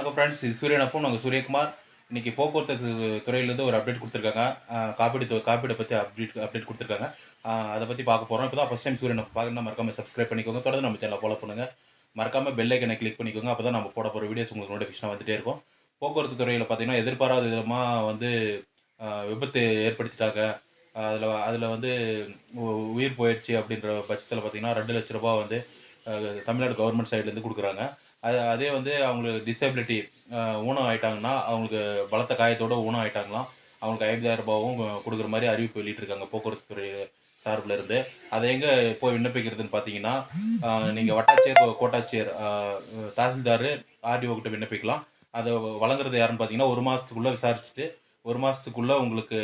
வணக்கம் ஃப்ரெண்ட்ஸ் இது சூரியன் அப்போ நாங்கள் சூரியகுமார். இன்றைக்கி போக்குவரத்து துறையிலேருந்து ஒரு அப்டேட் கொடுத்துருக்காங்க. காப்பீடு காப்பீடை பற்றி அப்டேட் அப்டேட் கொடுத்துருக்காங்க. அதை பற்றி பார்க்க போகிறோம் இப்போ தான் ஃபஸ்ட் டைம் சூரியனை பார்க்கணும் மறக்காமல் சப்ஸ்கிரைப் பண்ணிக்கோங்க. தொடர்ந்து நம்ம சேனலை ஃபாலோ பண்ணுங்கள் மறக்காமல் பெல் ஐக்கனை கிளிக் பண்ணிக்கோங்க. அப்போ தான் நம்ம போட போகிற வீடியோஸ் உங்களுக்கு நோட்டிஃபிகேஷன் வந்துட்டே இருக்கும். போக்குவரத்து துறையில் பார்த்தீங்கன்னா எதிர்பாராத விதமாக வந்து விபத்து ஏற்படுத்திட்டாங்க. அதில் அதில் வந்து உயிர் போயிடுச்சு அப்படின்ற பட்சத்தில் பார்த்தீங்கன்னா ரெண்டு லட்ச ரூபா வந்து தமிழ்நாடு கவர்மெண்ட் சைட்லேருந்து கொடுக்குறாங்க. அது அதே வந்து அவங்களுக்கு டிசபிலிட்டி ஊனம் ஆயிட்டாங்கன்னா அவங்களுக்கு பலத்த காயத்தோட ஊனம் ஆயிட்டாங்களாம் அவங்களுக்கு ஐம்பதாயிரம் ரூபாவும் கொடுக்குற மாதிரி அறிவிப்பு வெளியிட்டிருக்காங்க போக்குவரத்து துறை சார்பில் இருந்து. அதை எங்கே போய் விண்ணப்பிக்கிறதுன்னு பார்த்தீங்கன்னா நீங்கள் வட்டாட்சியர் கோட்டாட்சியர் தாசில்தார் ஆர்டிஓ கிட்ட விண்ணப்பிக்கலாம். அதை வழங்குறது யாருன்னு பார்த்தீங்கன்னா ஒரு மாதத்துக்குள்ளே விசாரிச்சுட்டு ஒரு மாதத்துக்குள்ளே உங்களுக்கு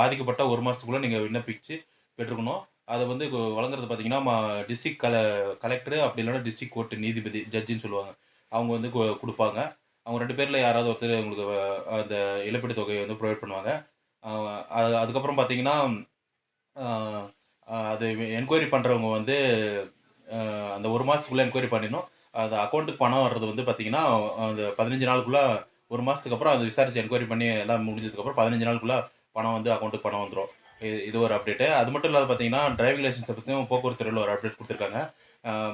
பாதிக்கப்பட்ட ஒரு மாதத்துக்குள்ளே நீங்கள் விண்ணப்பிச்சு பெற்றுக்கணும். அதை வந்து வழங்குறது பார்த்தீங்கன்னா டிஸ்ட்ரிக்ட் கல கலெக்டர் அப்படி இல்லைன்னா டிஸ்ட்ரிக்ட் கோர்ட்டு நீதிபதி ஜட்ஜின்னு சொல்லுவாங்க. அவங்க வந்து கொடுப்பாங்க. அவங்க ரெண்டு பேரில் யாராவது ஒருத்தர் உங்களுக்கு அந்த இழப்பீடு தொகையை வந்து ப்ரொவைட் பண்ணுவாங்க. அது அதுக்கப்புறம் பார்த்தீங்கன்னா அது என்கொயரி பண்ணுறவங்க வந்து அந்த ஒரு மாதத்துக்குள்ளே என்கொயரி பண்ணிடணும். அந்த அக்கௌண்ட்டுக்கு பணம் வர்றது வந்து பார்த்தீங்கன்னா அந்த பதினஞ்சு நாளுக்குள்ளே ஒரு மாதத்துக்கு அப்புறம் அதை விசாரிச்சு என்கொயரி பண்ணி எல்லாம் முடிஞ்சதுக்கப்புறம் பதினஞ்சு நாளுக்குள்ளே பணம் வந்து அக்கௌண்ட்டுக்கு பணம் வந்துடும் இது ஒரு அப்டேட்டு அது மட்டும் இல்லாத பார்த்தீங்கன்னா டிரைவிங் லைசன்ஸை பற்றியும் போக்குவரத்து துறையில் ஒரு அப்டேட் கொடுத்துருக்காங்க.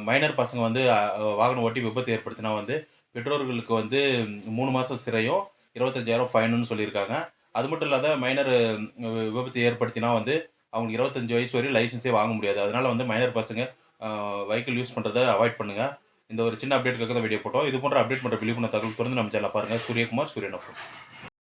மைனர் பசங்க வந்து வாகனம் ஓட்டி விபத்து ஏற்படுத்தினா வந்து பெற்றோர்களுக்கு வந்து மூணு மாதம் சிறையும் இருபத்தஞ்சாயிரம் ஃபைனுன்னு சொல்லியிருக்காங்க. அது மட்டும் இல்லாத மைனர் விபத்து ஏற்படுத்தினா வந்து அவங்களுக்கு இருபத்தஞ்சு வயசு வரையும் லைசன்ஸே வாங்க முடியாது. அதனால் வந்து மைனர் பசங்க வெஹிக்கிள் யூஸ் பண்ணுறதை அவாய்ட் பண்ணுங்கள் இந்த ஒரு சின்ன அப்டேட்டுக்காக தான் வீடியோ போட்டோம். இது போன்ற அப்டேட் பண்ணுற விழிப்புணர்வு தகவல் தொடர்ந்து நம்ம சேனலில் பாருங்கள் சூரியகுமார் சூரியன்